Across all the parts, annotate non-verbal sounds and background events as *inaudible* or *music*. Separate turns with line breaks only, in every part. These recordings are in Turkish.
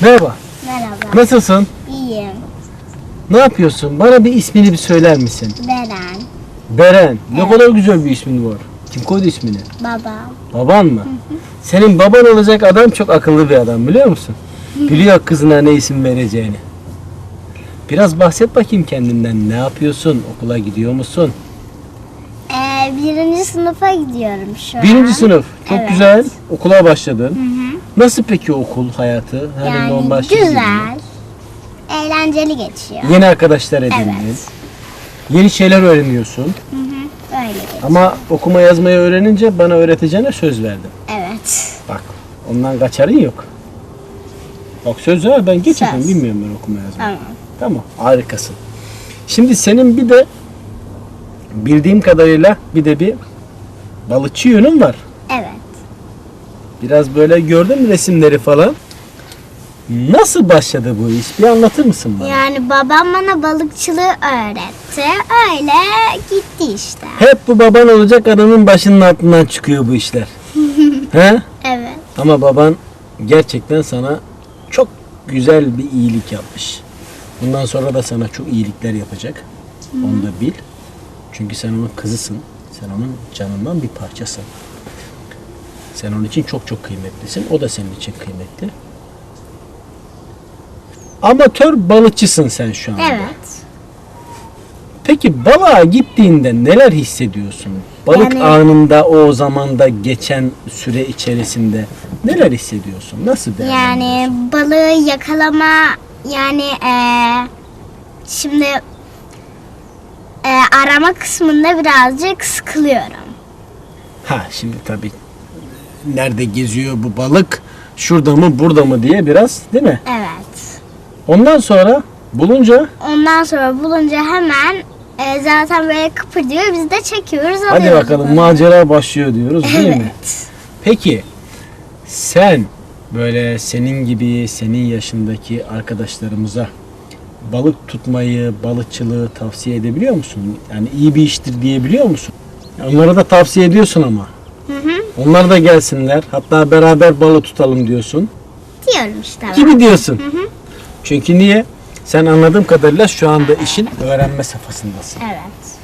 Merhaba.
Merhaba.
Nasılsın?
İyiyim.
Ne yapıyorsun? Bana bir ismini bir söyler misin?
Beren.
Beren. Ne
Evet.
kadar güzel bir ismin var. Kim koydu ismini?
Babam.
Baban mı? Senin baban olacak adam çok akıllı bir adam biliyor musun? Biliyor kızına ne isim vereceğini. Biraz bahset bakayım kendinden. Ne yapıyorsun? Okula gidiyor musun?
Ee, birinci sınıfa gidiyorum şu an.
Birinci sınıf. Çok
Evet.
güzel. Okula başladın.
Hı hı.
Nasıl peki okul hayatı? Her
Yani
normal şey gibi
güzel. Eğlenceli geçiyor.
Yeni arkadaşlar edindin.
Evet.
Yeni şeyler öğreniyorsun.
Hı hı. Öyle geçiyor.
Ama okuma yazmayı öğrenince bana öğreteceğine söz verdin.
Evet.
Bak ondan kaçarın yok. Bak söz ver ben
Söz.
bilmiyorum ben okuma yazmayı.
Tamam.
Tamam harikasın. Şimdi senin bir de bildiğim kadarıyla bir de bir balıkçı yönün var.
Evet.
Biraz böyle gördün mü resimleri falan? Nasıl başladı bu iş? Bir anlatır mısın bana?
Yani babam bana balıkçılığı öğretti. Öyle gitti işte.
Hep bu baban olacak adamın başının altından çıkıyor bu işler. *laughs* He?
Evet.
Ama baban gerçekten sana çok güzel bir iyilik yapmış. Bundan sonra da sana çok iyilikler yapacak. Onu da bil. Çünkü sen onun kızısın. Sen onun canından bir parçasın. Sen onun için çok çok kıymetlisin. O da senin için kıymetli. Amatör balıkçısın sen şu anda.
Evet.
Peki balığa gittiğinde neler hissediyorsun? Balık
Yani-
anında o zamanda geçen süre içerisinde neler hissediyorsun? Nasıl?
Yani balığı yakalama yani eee, şimdi eee, arama kısmında birazcık sıkılıyorum.
Ha şimdi tabii nerede geziyor bu balık? Şurada mı burada mı diye biraz değil mi?
Evet.
Ondan sonra bulunca
Ondan sonra bulunca hemen eee, zaten böyle kıpırdıyor biz de çekiyoruz
hadi
alıyoruz
bakalım
balığı.
macera başlıyor diyoruz değil mi?
Evet.
Peki sen böyle senin gibi senin yaşındaki arkadaşlarımıza balık tutmayı, balıkçılığı tavsiye edebiliyor musun? Yani iyi bir iştir diyebiliyor musun? Onlara da tavsiye ediyorsun ama. Onlar da gelsinler. Hatta beraber balık tutalım diyorsun.
Diyorum işte ben.
Gibi diyorsun.
Hı hı.
Çünkü niye? Sen anladığım kadarıyla şu anda işin öğrenme safhasındasın.
Evet.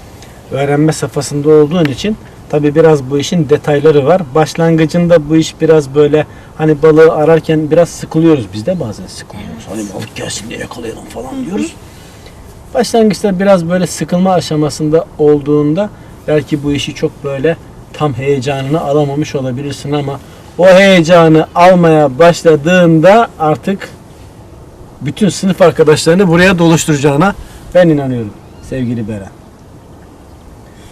öğrenme safhasında olduğun için tabi biraz bu işin detayları var. Başlangıcında bu iş biraz böyle hani balığı ararken biraz sıkılıyoruz biz de bazen sıkılıyoruz. Hani balık gelsin diye yakalayalım falan diyoruz. Başlangıçta biraz böyle sıkılma aşamasında olduğunda belki bu işi çok böyle tam heyecanını alamamış olabilirsin ama o heyecanı almaya başladığında artık bütün sınıf arkadaşlarını buraya doluşturacağına ben inanıyorum sevgili Beren.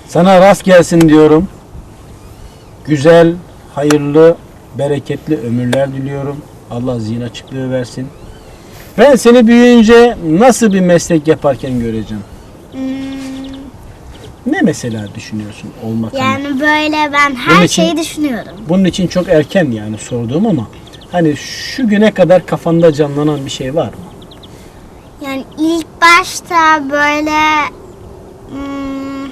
Sana rast gelsin diyorum. Güzel, hayırlı, bereketli ömürler diliyorum. Allah zihin açıklığı versin. Ben seni büyüyünce nasıl bir meslek yaparken göreceğim?
Hmm,
Ne mesela düşünüyorsun olmak? hani?
yani böyle ben her
için-
şeyi düşünüyorum.
Bunun için çok erken yani sorduğum ama hani şu güne kadar kafanda canlanan bir şey var mı?
Yani ilk başta böyle hmm,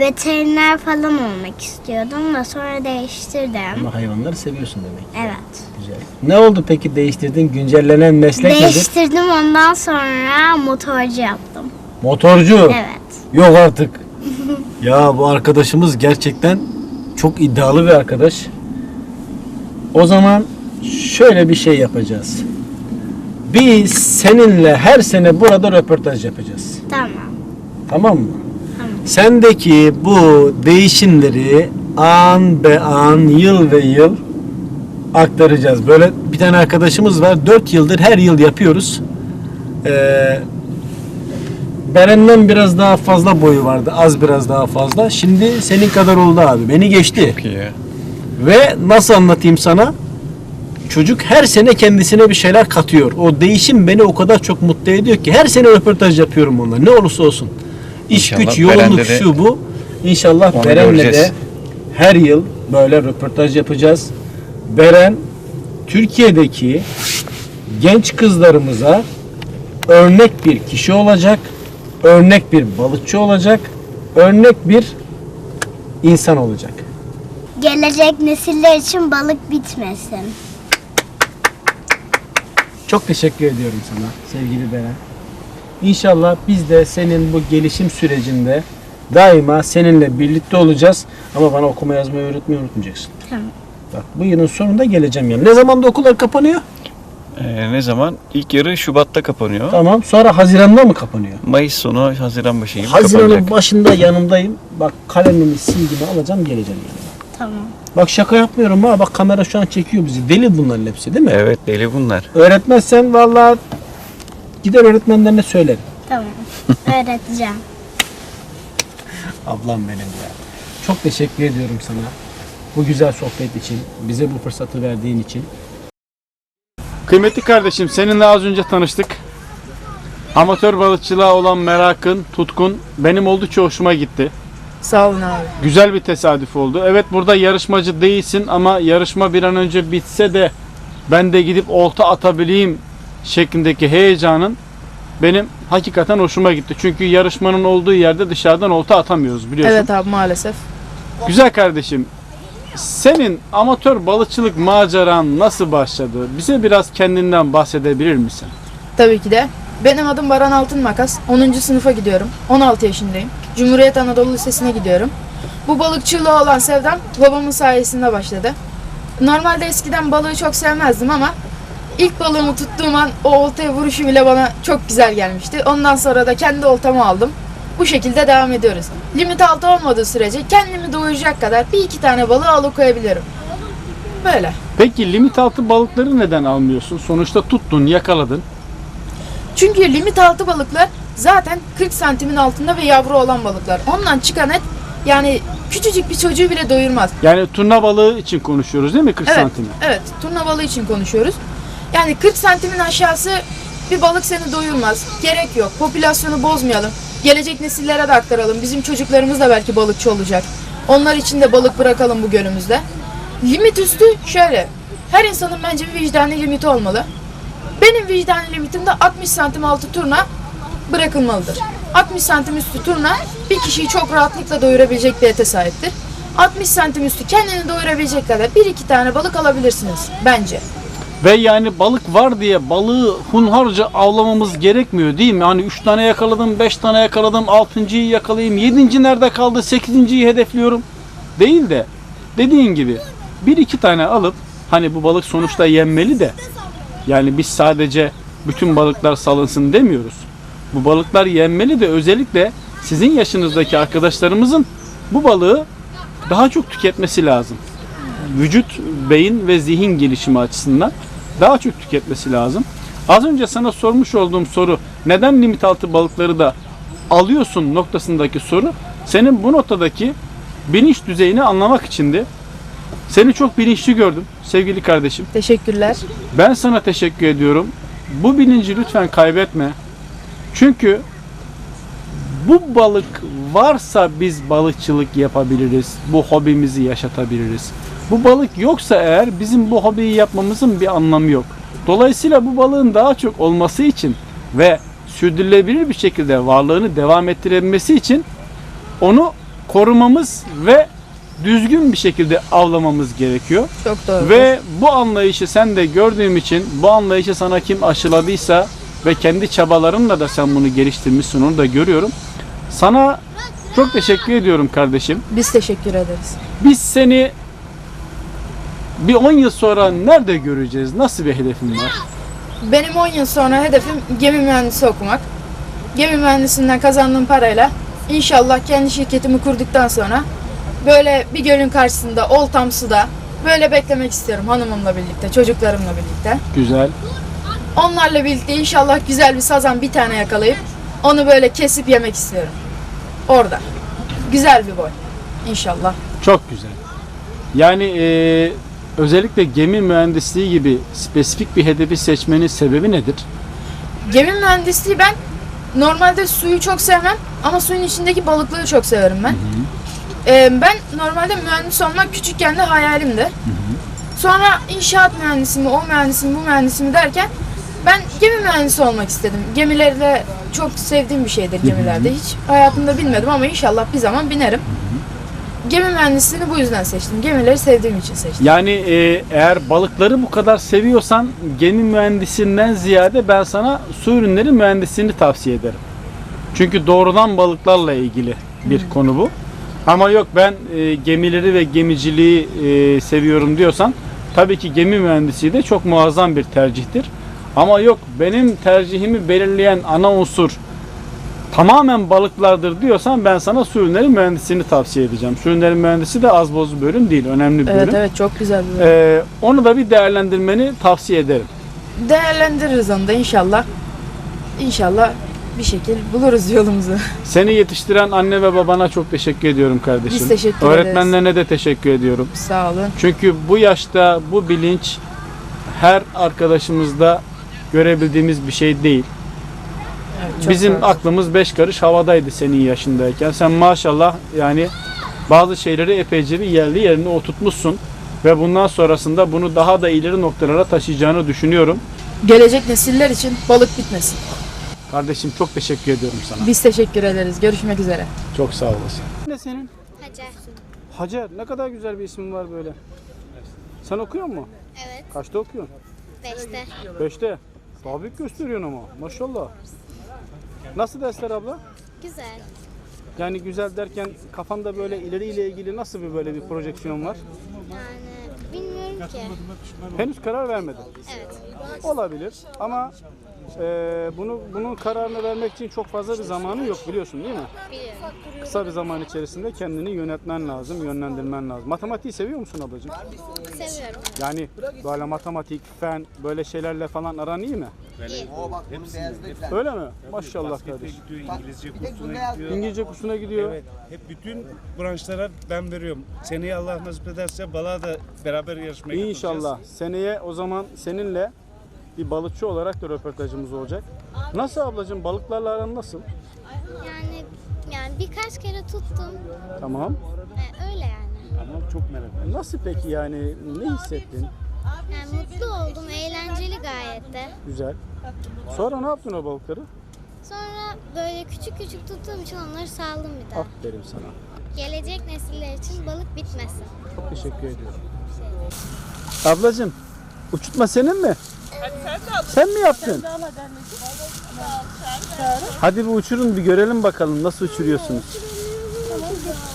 veteriner falan olmak istiyordum da sonra değiştirdim.
Ama hayvanları seviyorsun demek.
Evet.
Güzel. Ne oldu peki değiştirdin? Güncellenen meslek nedir?
Değiştirdim ondan sonra motorcu yaptım.
Motorcu.
Evet.
Yok artık. Ya bu arkadaşımız gerçekten çok iddialı bir arkadaş. O zaman şöyle bir şey yapacağız. Biz seninle her sene burada röportaj yapacağız.
Tamam.
Tamam mı?
Tamam.
Sendeki bu değişimleri an be an, yıl ve yıl aktaracağız. Böyle bir tane arkadaşımız var. 4 yıldır her yıl yapıyoruz. Ee, Beren'den biraz daha fazla boyu vardı. Az biraz daha fazla. Şimdi senin kadar oldu abi. Beni geçti.
Çok iyi.
Ve nasıl anlatayım sana? Çocuk her sene kendisine bir şeyler katıyor. O değişim beni o kadar çok mutlu ediyor ki her sene röportaj yapıyorum onunla. Ne olursa olsun. İş
İnşallah
güç, yoğunluk
Beren'de de
şu bu. İnşallah
onu
Beren'le de
göreceğiz.
her yıl böyle röportaj yapacağız. Beren Türkiye'deki genç kızlarımıza örnek bir kişi olacak. Örnek bir balıkçı olacak. Örnek bir insan olacak.
Gelecek nesiller için balık bitmesin.
Çok teşekkür ediyorum sana sevgili Beren. İnşallah biz de senin bu gelişim sürecinde daima seninle birlikte olacağız. Ama bana okuma yazmayı öğretmeyi unutmayacaksın.
Tamam.
Bak bu yılın sonunda geleceğim yani. Ne zaman da okullar kapanıyor?
Ee, ne zaman? İlk yarı Şubat'ta kapanıyor.
Tamam. Sonra Haziran'da mı kapanıyor?
Mayıs sonu, Haziran başı gibi
Haziran'ın
kapanacak.
başında yanındayım. Bak kalemimi, silgimi alacağım geleceğim yani.
Tamam.
Bak şaka yapmıyorum ha. Bak kamera şu an çekiyor bizi. Deli bunların hepsi değil mi?
Evet deli bunlar.
Öğretmezsen vallahi gider öğretmenlerine söylerim.
Tamam. *laughs* Öğreteceğim.
Ablam benim ya. Çok teşekkür ediyorum sana. Bu güzel sohbet için, bize bu fırsatı verdiğin için.
Kıymetli kardeşim seninle az önce tanıştık. Amatör balıkçılığa olan merakın, tutkun benim oldukça hoşuma gitti.
Sağ olun abi.
Güzel bir tesadüf oldu. Evet burada yarışmacı değilsin ama yarışma bir an önce bitse de ben de gidip olta atabileyim şeklindeki heyecanın benim hakikaten hoşuma gitti. Çünkü yarışmanın olduğu yerde dışarıdan olta atamıyoruz biliyorsun.
Evet abi maalesef.
Güzel kardeşim. Senin amatör balıkçılık maceran nasıl başladı? Bize biraz kendinden bahsedebilir misin?
Tabii ki de. Benim adım Baran Altın Makas. 10. sınıfa gidiyorum. 16 yaşındayım. Cumhuriyet Anadolu Lisesi'ne gidiyorum. Bu balıkçılığa olan sevdam babamın sayesinde başladı. Normalde eskiden balığı çok sevmezdim ama ilk balığımı tuttuğum an o oltaya vuruşu bile bana çok güzel gelmişti. Ondan sonra da kendi oltamı aldım. Bu şekilde devam ediyoruz. Limit altı olmadığı sürece kendimi doyuracak kadar bir iki tane balığı alıkoyabiliyorum. Böyle.
Peki limit altı balıkları neden almıyorsun? Sonuçta tuttun, yakaladın.
Çünkü limit altı balıklar zaten 40 santimin altında ve yavru olan balıklar. Ondan çıkan et yani küçücük bir çocuğu bile doyurmaz.
Yani turna balığı için konuşuyoruz değil mi 40
Evet,
santimi?
evet turna balığı için konuşuyoruz. Yani 40 santimin aşağısı bir balık seni doyurmaz. Gerek yok. Popülasyonu bozmayalım. Gelecek nesillere de aktaralım. Bizim çocuklarımız da belki balıkçı olacak. Onlar için de balık bırakalım bu gölümüzde. Limit üstü şöyle. Her insanın bence bir vicdani limiti olmalı. Benim vicdani limitim de 60 santim altı turna bırakılmalıdır. 60 santim üstü turna bir kişiyi çok rahatlıkla doyurabilecek bir ete sahiptir. 60 santim üstü kendini doyurabilecek kadar bir iki tane balık alabilirsiniz bence.
Ve yani balık var diye balığı hunharca avlamamız gerekmiyor değil mi? Hani 3 tane yakaladım, 5 tane yakaladım, 6.yı yakalayayım, 7. nerede kaldı, 8.yi hedefliyorum. Değil de dediğin gibi bir iki tane alıp hani bu balık sonuçta yenmeli de yani biz sadece bütün balıklar salınsın demiyoruz. Bu balıklar yenmeli de özellikle sizin yaşınızdaki arkadaşlarımızın bu balığı daha çok tüketmesi lazım. Vücut, beyin ve zihin gelişimi açısından daha çok tüketmesi lazım. Az önce sana sormuş olduğum soru neden limit altı balıkları da alıyorsun noktasındaki soru senin bu noktadaki bilinç düzeyini anlamak içindi. Seni çok bilinçli gördüm sevgili kardeşim.
Teşekkürler.
Ben sana teşekkür ediyorum. Bu bilinci lütfen kaybetme. Çünkü bu balık varsa biz balıkçılık yapabiliriz. Bu hobimizi yaşatabiliriz. Bu balık yoksa eğer bizim bu hobiyi yapmamızın bir anlamı yok. Dolayısıyla bu balığın daha çok olması için ve sürdürülebilir bir şekilde varlığını devam ettirebilmesi için onu korumamız ve düzgün bir şekilde avlamamız gerekiyor.
Çok doğru.
Ve bu anlayışı sen de gördüğüm için bu anlayışı sana kim aşıladıysa ve kendi çabalarınla da sen bunu geliştirmişsin onu da görüyorum. Sana çok teşekkür ediyorum kardeşim.
biz teşekkür ederiz.
Biz seni bir 10 yıl sonra nerede göreceğiz? Nasıl bir hedefin var?
Benim 10 yıl sonra hedefim gemi mühendisi okumak. Gemi mühendisinden kazandığım parayla inşallah kendi şirketimi kurduktan sonra böyle bir gölün karşısında oltam suda böyle beklemek istiyorum hanımımla birlikte, çocuklarımla birlikte.
Güzel.
Onlarla birlikte inşallah güzel bir sazan bir tane yakalayıp onu böyle kesip yemek istiyorum. Orada. Güzel bir boy. İnşallah.
Çok güzel. Yani eee, özellikle gemi mühendisliği gibi spesifik bir hedefi seçmenin sebebi nedir?
Gemi mühendisliği ben normalde suyu çok sevmem ama suyun içindeki balıkları çok severim ben. Ee, ben normalde mühendis olmak küçükken de hayalimdi. Sonra inşaat mühendisi mi, o mühendisi mi, bu mühendisi mi derken ben gemi mühendisi olmak istedim. Gemilerle çok sevdiğim bir şeydir gemilerde. Hiç hayatımda bilmedim ama inşallah bir zaman binerim. Gemi mühendisliğini bu yüzden seçtim. Gemileri sevdiğim için seçtim.
Yani e, eğer balıkları bu kadar seviyorsan gemi mühendisinden ziyade ben sana su ürünleri mühendisliğini tavsiye ederim. Çünkü doğrudan balıklarla ilgili bir konu bu. Ama yok ben e, gemileri ve gemiciliği e, seviyorum diyorsan tabii ki gemi mühendisliği de çok muazzam bir tercihtir. Ama yok benim tercihimi belirleyen ana unsur tamamen balıklardır diyorsan ben sana su ürünleri mühendisliğini tavsiye edeceğim. Su ürünleri mühendisi de az boz bir bölüm değil, önemli bir
Evet
bölüm.
evet çok güzel bir
Ee, onu da bir değerlendirmeni tavsiye ederim.
Değerlendiririz onu da inşallah. İnşallah bir şekil buluruz yolumuzu. *laughs*
Seni yetiştiren anne ve babana çok teşekkür ediyorum kardeşim.
Biz teşekkür
Öğretmenlerine de teşekkür ediyorum.
Sağ olun.
Çünkü bu yaşta bu bilinç her arkadaşımızda görebildiğimiz bir şey değil.
Evet,
Bizim
olun.
aklımız beş karış havadaydı senin yaşındayken. Sen maşallah yani bazı şeyleri epeyce bir yerli yerine oturtmuşsun. Ve bundan sonrasında bunu daha da ileri noktalara taşıyacağını düşünüyorum.
Gelecek nesiller için balık bitmesin.
Kardeşim çok teşekkür ediyorum sana.
Biz teşekkür ederiz. Görüşmek üzere.
Çok sağ olasın. Ne senin?
Hacer.
Hacer. Ne kadar güzel bir isim var böyle. Sen okuyor mu?
Evet.
Kaçta okuyorsun?
Beşte.
Beşte. Daha büyük gösteriyorsun ama. Maşallah. Nasıl dersler abla?
Güzel.
Yani güzel derken kafanda böyle ileriyle ilgili nasıl bir böyle bir projeksiyon var?
Yani bilmiyorum ki.
Henüz karar vermedin.
Evet.
Olabilir ama eee, bunu bunun kararını vermek için çok fazla bir zamanı yok biliyorsun değil mi?
Biliyorum.
Kısa bir zaman içerisinde kendini yönetmen lazım, yönlendirmen lazım. Matematiği seviyor musun ablacığım?
Seviyorum.
Yani böyle matematik, fen böyle şeylerle falan aran iyi mi?
İyi.
Öyle mi? Maşallah kardeşim.
gidiyor, İngilizce kursuna gidiyor.
İngilizce kursuna gidiyor.
Evet, hep bütün branşlara ben veriyorum. Seneye Allah nasip ederse balığa da beraber yarışmaya
İnşallah. Seneye o zaman seninle bir balıkçı olarak da röportajımız olacak. Nasıl ablacığım balıklarla aran nasıl?
Yani yani birkaç kere tuttum.
Tamam.
Ee, öyle yani.
Ama çok merak ediyorum.
Nasıl peki yani ne hissettin?
Yani mutlu oldum. Eğlenceli gayet de.
Güzel. Sonra ne yaptın o balıkları?
Sonra böyle küçük küçük tuttuğum için onları saldım bir daha.
Aferin sana.
Gelecek nesiller için balık bitmesin.
Çok teşekkür ediyorum. Ablacığım uçurtma senin mi? Sen mi yaptın? Hadi bir uçurun bir görelim bakalım nasıl uçuruyorsunuz.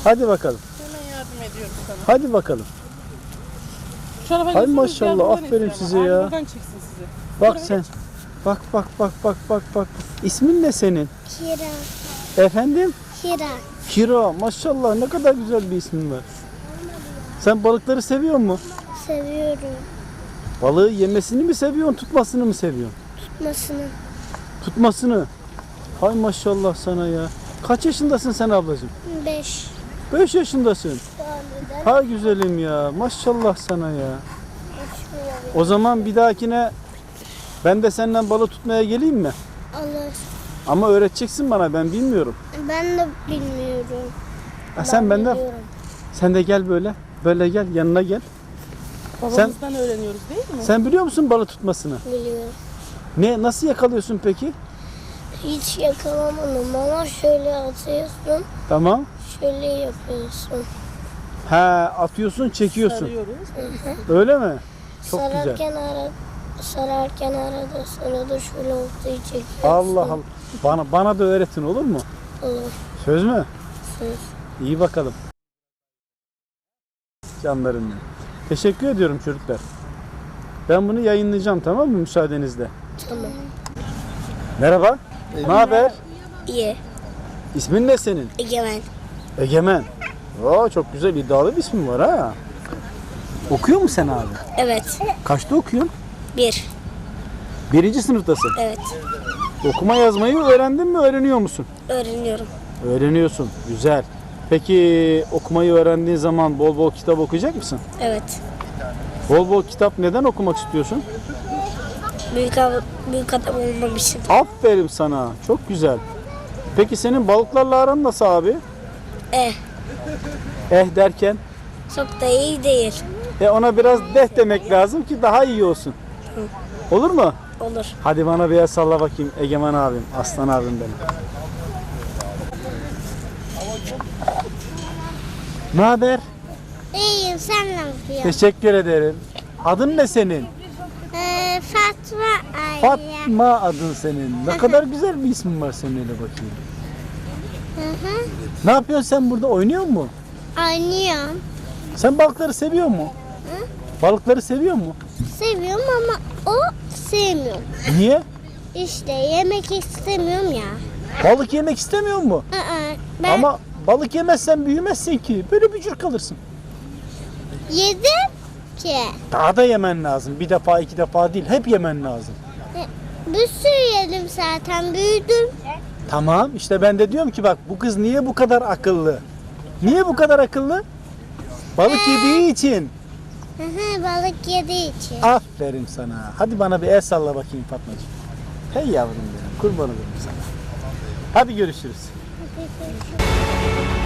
Hadi bakalım. Hadi bakalım. Hay maşallah, aferin size ya.
Buradan çeksin sizi.
Bak sen. Bak bak bak bak bak bak. İsmin ne senin?
Hira.
Efendim?
Hira.
Kira. Maşallah ne kadar güzel bir ismin var. Sen balıkları seviyor musun?
Seviyorum.
Balığı yemesini mi seviyorsun, tutmasını mı seviyorsun?
Tutmasını.
Tutmasını. Hay maşallah sana ya. Kaç yaşındasın sen ablacığım?
Beş.
5 yaşındasın. Ha güzelim ya. Maşallah sana ya. O zaman bir dahakine ben de seninle balık tutmaya geleyim mi?
Alır.
Ama öğreteceksin bana ben bilmiyorum.
Ben de bilmiyorum.
Ha, sen benden sen de gel böyle. Böyle gel yanına gel.
Babamızdan öğreniyoruz değil mi?
Sen biliyor musun balık tutmasını?
Biliyorum.
Ne nasıl yakalıyorsun peki?
Hiç yakalamadım ama şöyle atıyorsun,
Tamam.
şöyle yapıyorsun.
Ha atıyorsun, çekiyorsun.
Sarıyoruz.
Öyle mi? Çok güzel.
sararken ara, sararken arada sırada şöyle ortayı çekiyorsun.
Allah Allah. Bana bana da öğretin olur mu?
Olur.
Söz mü?
Söz.
İyi bakalım. Canlarım benim. Teşekkür ediyorum çocuklar. Ben bunu yayınlayacağım tamam mı müsaadenizle?
Tamam.
Merhaba. Ne haber?
İyi.
İsmin ne senin?
Egemen.
Egemen. Oo, çok güzel iddialı bir ismin var ha. Okuyor mu sen abi?
Evet.
Kaçta okuyorsun?
Bir.
Birinci sınıftasın.
Evet.
Okuma yazmayı öğrendin mi öğreniyor musun?
Öğreniyorum.
Öğreniyorsun. Güzel. Peki okumayı öğrendiğin zaman bol bol kitap okuyacak mısın?
Evet.
Bol bol kitap neden okumak istiyorsun?
Büyük, av- büyük adam olmam için.
Aferin sana. Çok güzel. Peki senin balıklarla aran nasıl abi?
Eh.
Eh derken?
Çok da iyi değil.
E ona biraz deh demek lazım ki daha iyi olsun. Olur mu?
Olur.
Hadi bana bir el salla bakayım Egemen abim, aslan abim benim. Ne haber?
İyiyim sen ne yapıyorsun?
Teşekkür ederim. Adın ne senin?
Ee, Fatma Ayya.
Fatma adın senin. Ne kadar güzel bir ismin var senin öyle bakayım.
Hı hı.
Ne yapıyorsun sen burada? Oynuyor mu?
Oynuyorum.
Sen balıkları seviyor mu? Balıkları seviyor mu?
Seviyorum ama o sevmiyor.
Niye?
İşte yemek istemiyorum ya.
Balık yemek istemiyor mu?
Aa, ben
Ama balık yemezsen büyümezsin ki. Böyle bücür kalırsın.
yedim ki.
Daha da yemen lazım. Bir defa iki defa değil. Hep yemen lazım.
Bir sürü yedim zaten büyüdüm.
Tamam işte ben de diyorum ki bak bu kız niye bu kadar akıllı? Niye bu kadar akıllı? Balık yediği için.
Hı hı, balık yediği için.
Aferin sana. Hadi bana bir el salla bakayım Fatmacığım. Hey yavrum benim. Kurban olurum sana. Hadi görüşürüz.
Sefalar geldiniz diyorum. Ee, artık en çok puan alan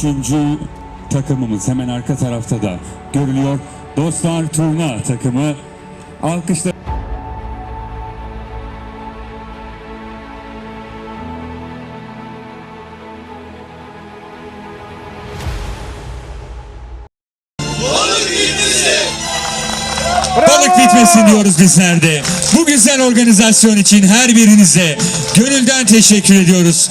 üçüncü takımımız hemen arka tarafta da görülüyor. Dostlar Turna takımı alkışlar. Balık bitmesin diyoruz bizler de. Bu güzel organizasyon için her birinize gönülden teşekkür ediyoruz.